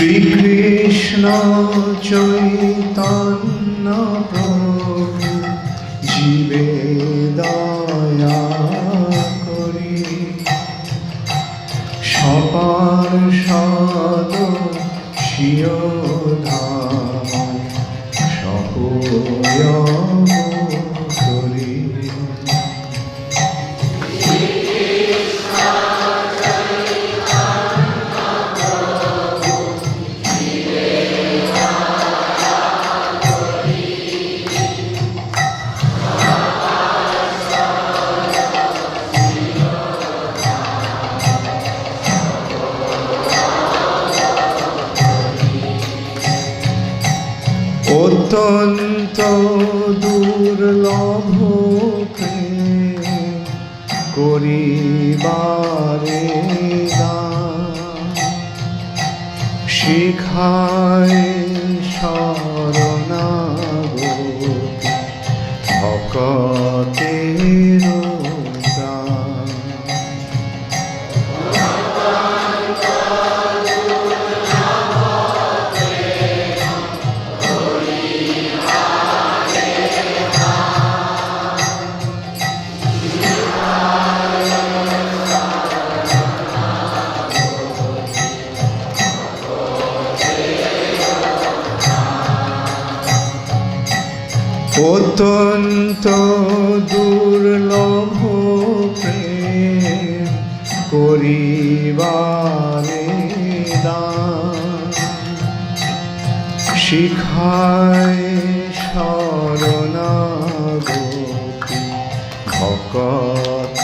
শ্রীকৃষ্ণ চৈতন্য প্রভু জীবে দয়া করি। সপার সদ শিয় ধাম সপয় অত্যন্ত দুর্লভ প্রেম করিবারে। শিখায় শরণাগতি ভকতের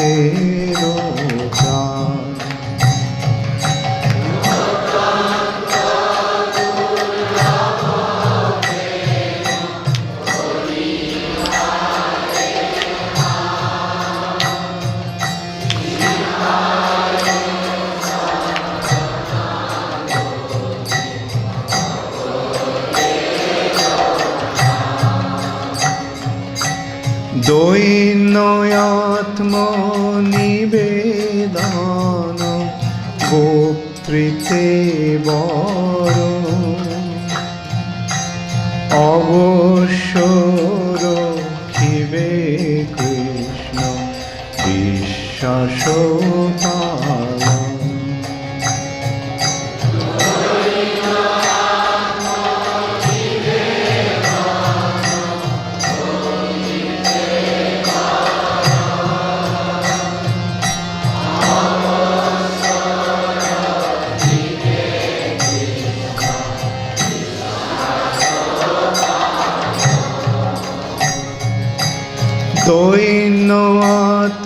দৈন্যয়াত্ম নিবেদন বর অবশ্য রক্ষিবে কৃষ্ণ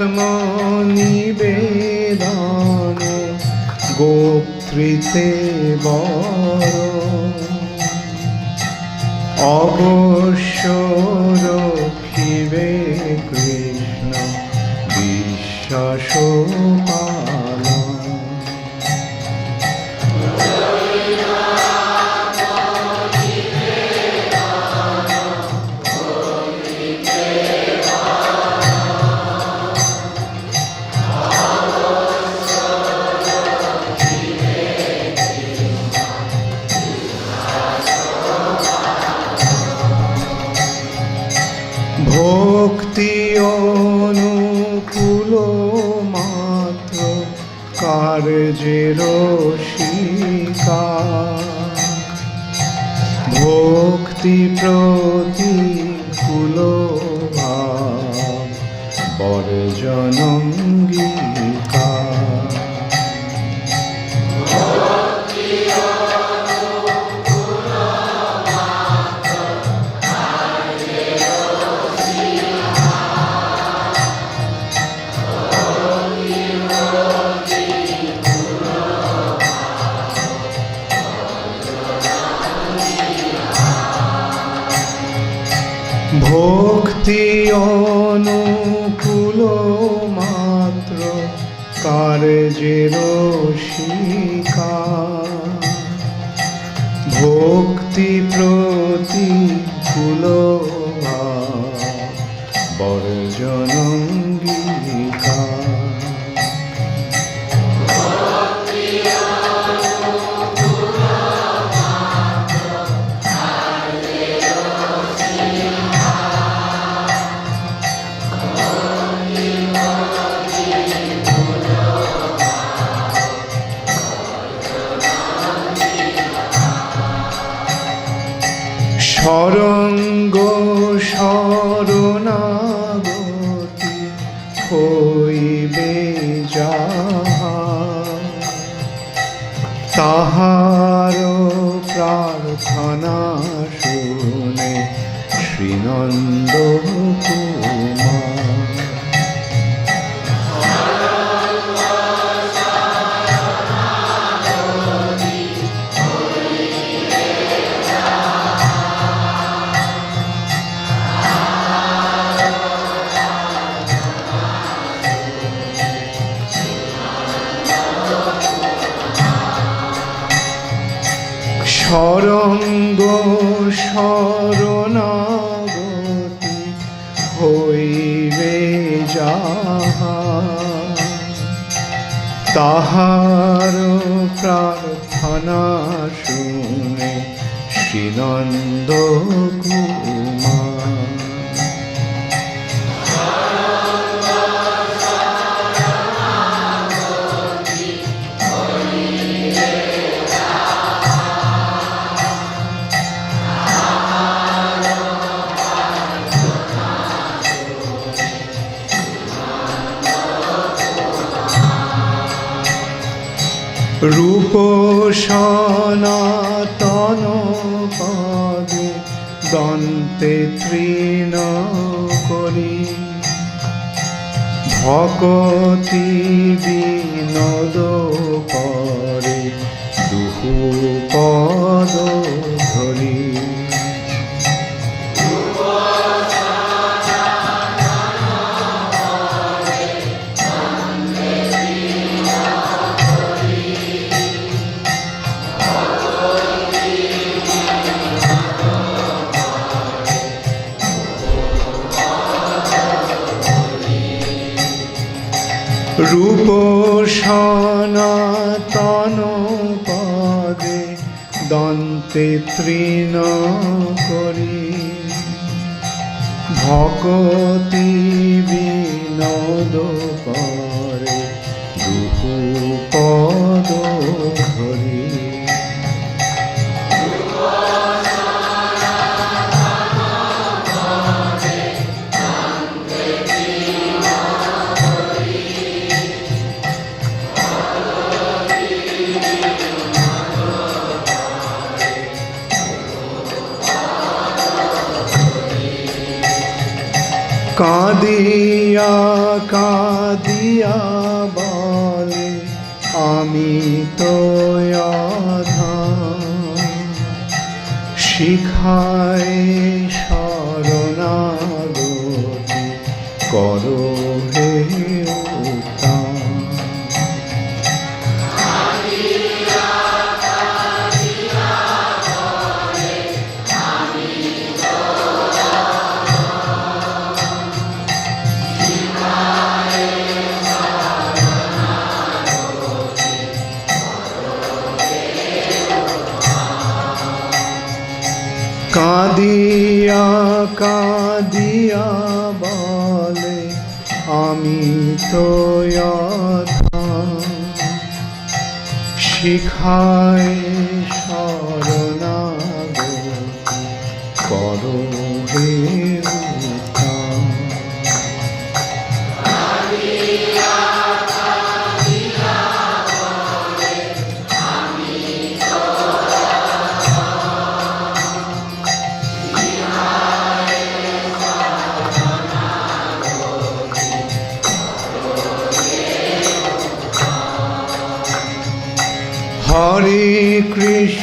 আত্ম নিবেদন গোত্রিতে বড় অবশ্য রক্ষিবে কৃষ্ণ বিশ্বাস পালন জন ভক্তি অনুকূল মাত্র কার্যের শিকার ভক্তি প্রতিকূল তাহার প্রার্থনা শুনে শ্রীনন্দ সরঙ্গ শরণাগতি হইবে যাহা। তাহার প্রার্থনা শুনে শ্রীনন্দ কুমার। রূপ সনাতন পদে দন্তে তৃণ করি। ভকতি বিনোদ করে দুহু পদ দন্তে তৃণ করি। ভকতি বিনোদ করে দুপদ পদ ধরি। কাঁদিয়া কাঁদিয়া বলে আমি তো শিখায় শরণাগতি করো কাঁদিয়া বলে আমি তো শিখায়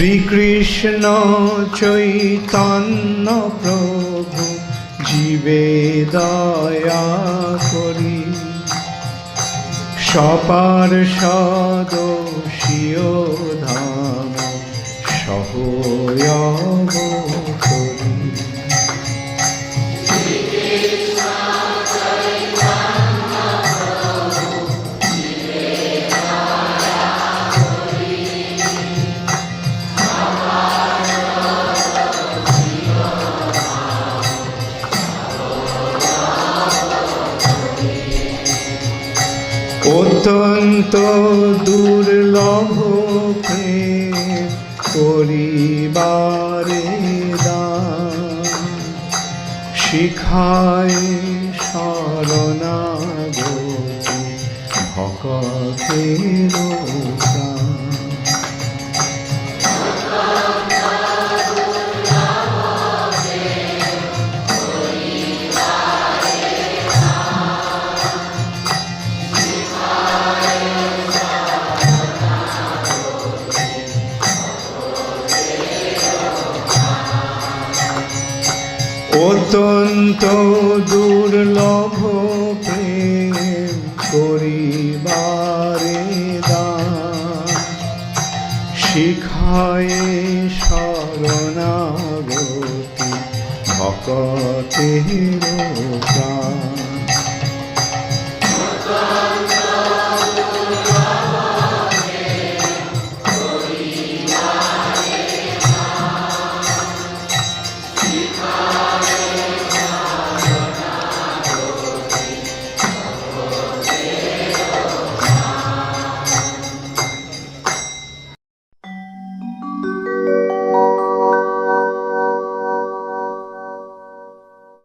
শ্রীকৃষ্ণ চৈতন্য প্রভু জীবে দয়া করি। সপার সদস্যীয় ধাম সহয়ব করি অত্যন্ত দুর্লভ পরিবারে শিখায় শরণাগতি ভকতের অত্যন্ত দুর্লভ প্রেম করিবারে শিখায় শরণাগতি ভকতের প্রাণ